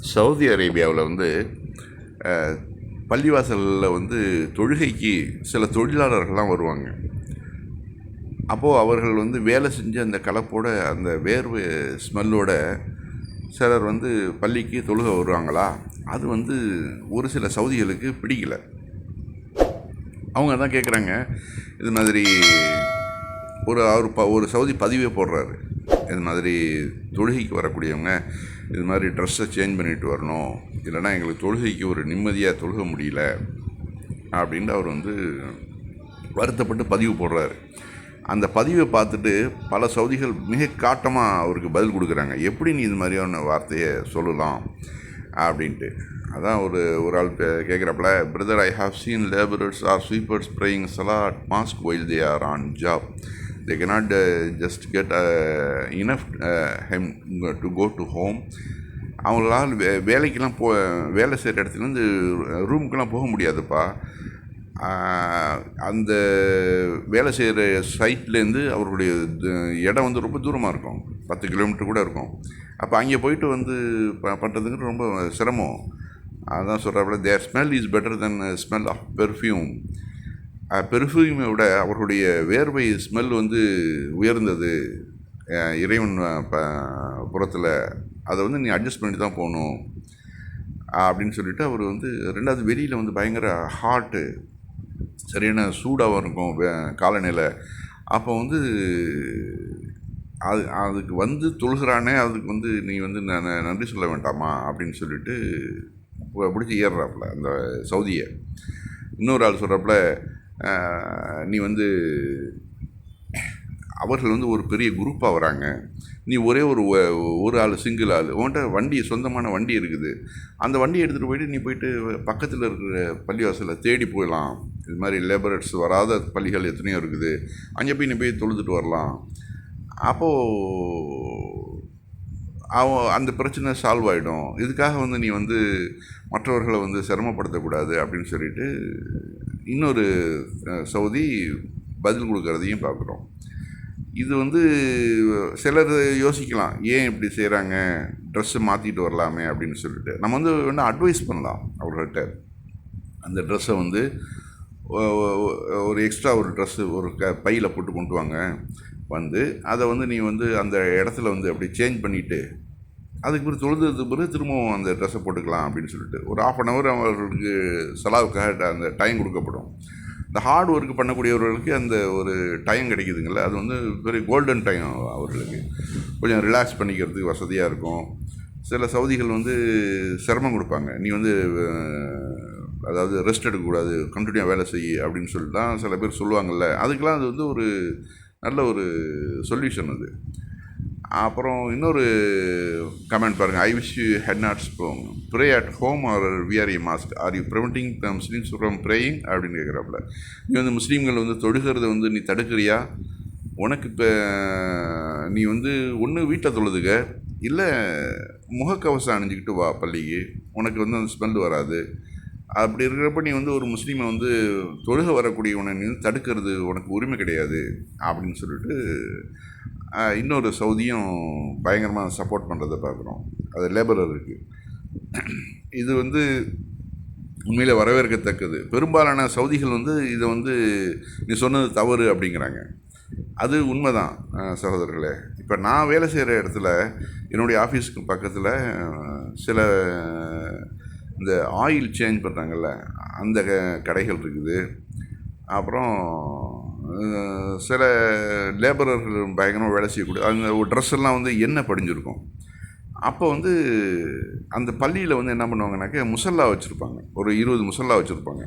Saudi அரேபியாவில் வந்து பள்ளிவாசலில் வந்து தொழுகைக்கு சில தொழிலாளர்கள்லாம் வருவாங்க. அப்போது அவர்கள் வந்து வேலை செஞ்ச அந்த கலப்போட அந்த வேர்வை ஸ்மெல்லோட சிலர் வந்து பள்ளிக்கு தொழுகை வருவாங்களா? அது வந்து ஒரு சில சவுதிகளுக்கு பிடிக்கல. அவங்க தான் கேட்குறாங்க இது மாதிரி ஒரு அவர் ப ஒரு சவுதி பதிவே போடுறாரு. இது மாதிரி தொழுகைக்கு வரக்கூடியவங்க இது மாதிரி ட்ரெஸ்ஸை சேஞ்ச் பண்ணிட்டு வரணும். இல்லைன்னா எங்களுக்கு தொழுகைக்கு ஒரு நிம்மதியாக தொழுக முடியல அப்படின்ட்டு அவர் வந்து வருத்தப்பட்டு பதிவு போடுறாரு. அந்த பதிவை பார்த்துட்டு பல சவுதிகள் மிக காட்டமாக அவருக்கு பதில் கொடுக்குறாங்க. எப்படி நீ இது மாதிரியான வார்த்தையை சொல்லலாம் அப்படின்ட்டு. அதான் ஒரு ஒரு ஆள் கேட்குறப்பல brother I have seen labourers are sweepers praying salat mosque while they are on job they cannot just get enough them to go to home அவங்களால வே வேலைக்கெல்லாம் போ வேலை செய்கிற இடத்துலேருந்து ரூமுக்கெல்லாம் போக முடியாதுப்பா. அந்த வேலை செய்கிற சைட்லேருந்து அவருடைய இடம் வந்து ரொம்ப தூரமாக இருக்கும். பத்து கிலோமீட்டர் கூட இருக்கும். அப்போ அங்கே போயிட்டு வந்து ப பண்ணுறதுங்கிறது ரொம்ப சிரமம். அதான் சொல்கிறாப்புல their smell is better than smell of perfume பெர்ஃப்யூமை விட அவர்களுடைய வேர்வை ஸ்மெல் வந்து உயர்ந்தது. இறைவன் ப- புறத்தில். அதை வந்து நீ அட்ஜஸ்ட் பண்ணி தான் போகணும். அப்படின்னு சொல்லிட்டு அவர் வந்து ரெண்டாவது வெளியில் வந்து பயங்கர ஹாட்டு சரியான சூடாகவும் இருக்கும் வே- காலநிலை. அப்போ வந்து அது அதுக்கு வந்து தொழுகிறானே அதுக்கு வந்து நீ வந்து ந- ந- நன்றி சொல்ல வேண்டாமா? அப்படின்னு சொல்லிட்டு பிடிச்சி ஏறுறாப்புல அந்த சவுதியை. இன்னொரு ஆள் சொல்கிறப்பல நீ வந்து அவர்கள் வந்து ஒரு பெரிய குரூப்பாக வராங்க. நீ ஒரே ஒரு ஒரு ஆள் சிங்கிள் ஆள். உன்கிட்ட வண்டி சொந்தமான வண்டி இருக்குது. அந்த வண்டியை எடுத்துகிட்டு போயிட்டு நீ போயிட்டு பக்கத்தில் இருக்கிற பள்ளிவாசலில் தேடி போயிடலாம். இது மாதிரி லேபரர்ஸ் வராத பள்ளிகள் எத்தனையோ இருக்குது. அங்கே போய் நீ போய் தொழுதுட்டு வரலாம். அப்போது அவன் அந்த பிரச்சனை சால்வ் ஆகிடும் இதுக்காக வந்து நீ வந்து மற்றவர்களை வந்து சிரமப்படுத்தக்கூடாது அப்படின்னு சொல்லிட்டு இன்னொரு சவுதி பதில் கொடுக்கறதையும் பார்க்குறோம். இது வந்து சிலர் யோசிக்கலாம். ஏன் இப்படி செய்கிறாங்க ட்ரெஸ்ஸு மாற்றிட்டு வரலாமே அப்படின்னு சொல்லிட்டு. நம்ம வந்து வேணால் அட்வைஸ் பண்ணலாம் அவர்கிட்ட அந்த ட்ரெஸ்ஸை வந்து ஒரு எக்ஸ்ட்ரா ஒரு ட்ரெஸ்ஸு ஒரு க பையில் போட்டு கொண்டு வாங்க. வந்து அதை வந்து நீ வந்து அந்த இடத்துல வந்து அப்படி சேஞ்ச் பண்ணிவிட்டு அதுக்கு பிறகு தொழுதுக்கு பிறகு திரும்பவும் அந்த ட்ரெஸ்ஸை போட்டுக்கலாம் அப்படின்னு சொல்லிட்டு. ஒரு ஆஃப் அன் ஹவர் அவர்களுக்கு செலாவுக்காக அந்த டைம் கொடுக்கப்படும். இந்த ஹார்ட் ஒர்க் பண்ணக்கூடியவர்களுக்கு அந்த ஒரு டைம் கிடைக்குதுங்கள அது வந்து பெரிய கோல்டன் டைம் அவர்களுக்கு. கொஞ்சம் ரிலாக்ஸ் பண்ணிக்கிறதுக்கு வசதியாக இருக்கும். சில சவுதிகள் வந்து சிரமம் கொடுப்பாங்க. நீ வந்து அதாவது ரெஸ்ட் எடுக்கக்கூடாது கண்டினியூவாக வேலை செய் அப்படின்னு சொல்லிட்டு தான் சில பேர் சொல்லுவாங்கள்ல அதுக்கெலாம் அது வந்து ஒரு நல்ல ஒரு சொல்யூஷன் அது. அப்புறம் இன்னொரு கமெண்ட் பாருங்கள் I wish you had not pray at home or wear a mask are you preventing the Muslims from praying அப்படின்னு கேட்குறாப்புல நீ வந்து முஸ்லீம்கள் வந்து தொழுகிறத வந்து நீ தடுக்கிறியா? உனக்கு இப்போ நீ வந்து ஒன்று வீட்டில் தொழுதுக இல்லை முகக்கவசம் அணிஞ்சிக்கிட்டு வா பள்ளிக்கு. உனக்கு வந்து அந்த ஸ்மெல் வராது. அப்படி இருக்கிறப்ப நீ வந்து ஒரு முஸ்லீமை வந்து தொழுக வரக்கூடியவனை நீ வந்து தடுக்கிறது உனக்கு உரிமை கிடையாது. அப்படின்னு சொல்லிட்டு இன்னொரு சவுதியும் பயங்கரமாக சப்போர்ட் பண்ணுறதை பார்க்குறோம். அது லேபரர் இருக்குது இது வந்து உண்மையில் வரவேற்கத்தக்கது. பெரும்பாலான சவுதிகள் வந்து இதை வந்து நீ சொன்னது தவறு அப்படிங்கிறாங்க. அது உண்மைதான் சகோதரர்களே. இப்போ நான் வேலை செய்கிற இடத்துல என்னுடைய ஆஃபீஸுக்கு பக்கத்தில் சில இந்த ஆயில் சேஞ்ச் பண்ணுறாங்கல்ல அந்த க- கடைகள் இருக்குது. அப்புறம் சில லேபரர்கள் பயங்கரமாக வேலை செய்யக்கூடிய அந்த ட்ரெஸ் எல்லாம் வந்து என்ன படிஞ்சிருக்கும்? அப்போ வந்து அந்த பள்ளியில் வந்து என்ன பண்ணுவாங்கனாக்க முசல்லா வச்சுருப்பாங்க. ஒரு இருபது முசல்லா வச்சுருப்பாங்க.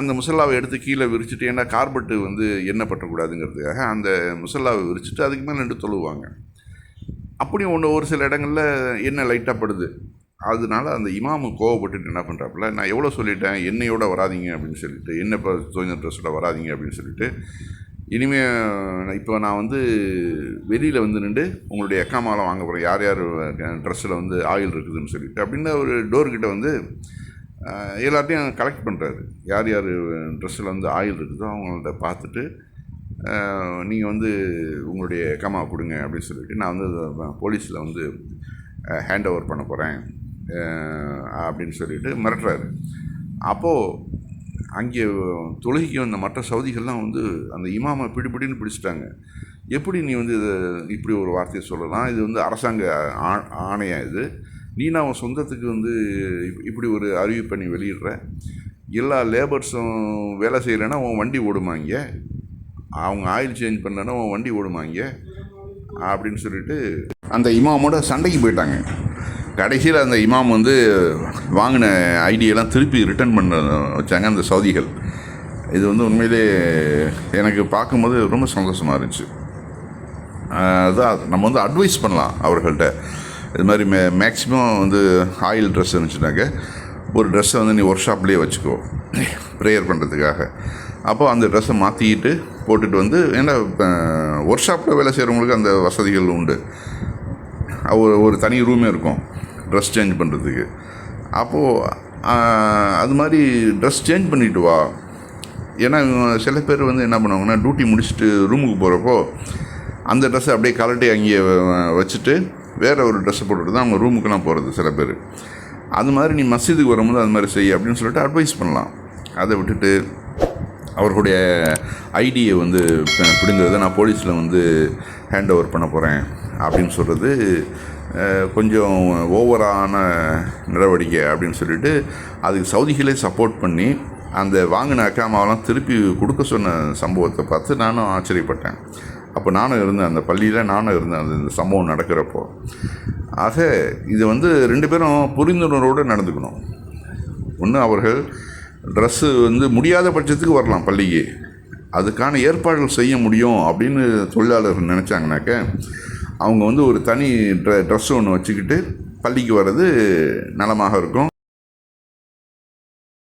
அந்த முசல்லாவை எடுத்து கீழே விரிச்சிட்டு ஏன்னா கார்பெட்டு வந்து எண்ணெய் பட்டக்கூடாதுங்கிறதுக்காக அந்த முசல்லாவை விரிச்சிட்டு அதுக்கு மேலே ரெண்டு தொழுவாங்க. அப்படியும் ஒன்று ஒரு சில இடங்களில் எண்ணெய் லைட்டாக படுது? அதனால அந்த இமாமு கோவப்பட்டுட்டு என்ன பண்ணுறாப்புல நான் எவ்வளோ சொல்லிட்டேன்? என்னையோட வராதீங்க அப்படின்னு சொல்லிட்டு என்ன இப்போ தோஞ்ச ட்ரெஸ்ஸோட வராதீங்க? அப்படின்னு சொல்லிட்டு இனிமேல் இப்போ நான் வந்து வெளியில் வந்து நின்று உங்களுடைய எக்காமாலாம் வாங்க போகிறேன் யார் யார் ட்ரெஸ்ஸில் வந்து ஆயில் இருக்குதுன்னு சொல்லிட்டு அப்படின்னு ஒரு டோர்கிட்ட வந்து எல்லாத்தையும் கலெக்ட் பண்ணுறாரு யார் யார் ட்ரெஸ்ஸில் வந்து ஆயில் இருக்குதோ அவங்கள்ட்ட பார்த்துட்டு நீங்கள் வந்து உங்களுடைய எக்காமா கொடுங்க அப்படின்னு சொல்லிட்டு நான் வந்து போலீஸில் வந்து ஹேண்ட் ஓவர் பண்ண போகிறேன் அப்படின்னு சொல்லிட்டு மிரட்டுறாரு. அப்போது அங்கே தொழுகைக்கு வந்த மற்ற சவுதிகள்லாம் வந்து அந்த இமாமை பிடிபிடின்னு பிடிச்சிட்டாங்க. எப்படி நீ வந்து இதை இப்படி ஒரு வார்த்தையை சொல்லலாம்? இது வந்து அரசாங்க ஆ- ஆணையாக இது? நீ நான் உன் சொந்தத்துக்கு வந்து இப்- இப்படி ஒரு அறிவிப்பை நீ வெளியிடுற? எல்லா லேபர்ஸும் வேலை செய்கிறேன்னா உன் வண்டி ஓடுமாங்க அவங்க ஆயில் சேஞ்ச் பண்ணலன்னா உன் வண்டி ஓடுமாங்க அப்படின்னு சொல்லிட்டு அந்த இமாமோட சண்டைக்கு போயிட்டாங்க. கடைசியில் அந்த இமாம் வந்து வாங்கின ஐடியெல்லாம் திருப்பி ரிட்டர்ன் பண்ண வச்சாங்க அந்த சவுதிகள். இது வந்து உண்மையிலே எனக்கு பார்க்கும்போது ரொம்ப சந்தோஷமாக இருந்துச்சு. அதுதான் அதான் நம்ம வந்து அட்வைஸ் பண்ணலாம் அவர்கள்ட்ட. இது மாதிரி மே மேக்ஸிமம் வந்து ஆயில் ட்ரெஸ் இருந்துச்சுனாக்க ஒரு ட்ரெஸ்ஸை வந்து நீ ஒர்க் ஷாப்லேயே வச்சுக்கோ. ப்ரேயர் பண்ணுறதுக்காக அப்போ அந்த ட்ரெஸ்ஸை மாற்றிக்கிட்டு போட்டுட்டு வந்து ஏன்னா ஒர்க் ஷாப்பில் வேலை செய்கிறவங்களுக்கு அந்த வசதிகள் உண்டு. ஒரு ஒரு தனி ரூமே இருக்கும். ட்ரெஸ் சேஞ்ச் பண்ணுறதுக்கு அப்போது அது மாதிரி ட்ரெஸ் சேஞ்ச் பண்ணிட்டு வா. ஏன்னா சில பேர் வந்து என்ன பண்ணுவாங்கன்னா டியூட்டி முடிச்சுட்டு ரூமுக்கு போகிறப்போ அந்த ட்ரெஸ்ஸை அப்படியே கலட்டி அங்கேயே வச்சுட்டு வேறு ஒரு ட்ரெஸ்ஸை போட்டுட்டு தான் அவங்க ரூமுக்கெலாம் போகிறது சில பேர். அது மாதிரி நீ மசீதுக்கு வரும்போது அது மாதிரி செய் அப்படின்னு சொல்லிட்டு அட்வைஸ் பண்ணலாம். அதை விட்டுட்டு அவர்களுடைய ஐடியை வந்து பிடுங்கிறத நான் போலீஸில் வந்து ஹேண்ட் ஓவர் பண்ண போகிறேன் அப்படின்னு சொல்கிறது கொஞ்சம் ஓவரான நடவடிக்கை அப்படின்னு சொல்லிட்டு அதுக்கு சவுதிகளே சப்போர்ட் பண்ணி அந்த வாங்கின அக்காமாவெல்லாம் திருப்பி கொடுக்க சொன்ன சம்பவத்தை பார்த்து நானும் ஆச்சரியப்பட்டேன். அப்போ நானும் இருந்தேன் அந்த பள்ளியில் நானும் இருந்தேன் அந்த இந்த சம்பவம் நடக்கிறப்போ. ஆக இது வந்து ரெண்டு பேரும் புரிந்துணர்வோடு நடந்துக்கணும். ஒன்று அவர்கள் ட்ரெஸ்ஸு வந்து முடியாத பட்சத்துக்கு வரலாம் பள்ளிக்கு. அதுக்கான ஏற்பாடுகள் செய்ய முடியும் அப்படின்னு தொழிலாளர்கள் நினச்சாங்கனாக்க அவங்க வந்து ஒரு தனி ட்ரெ ட்ரெஸ் ஒன்று வச்சுக்கிட்டு பள்ளிக்கு வர்றது நலமாக இருக்கும்.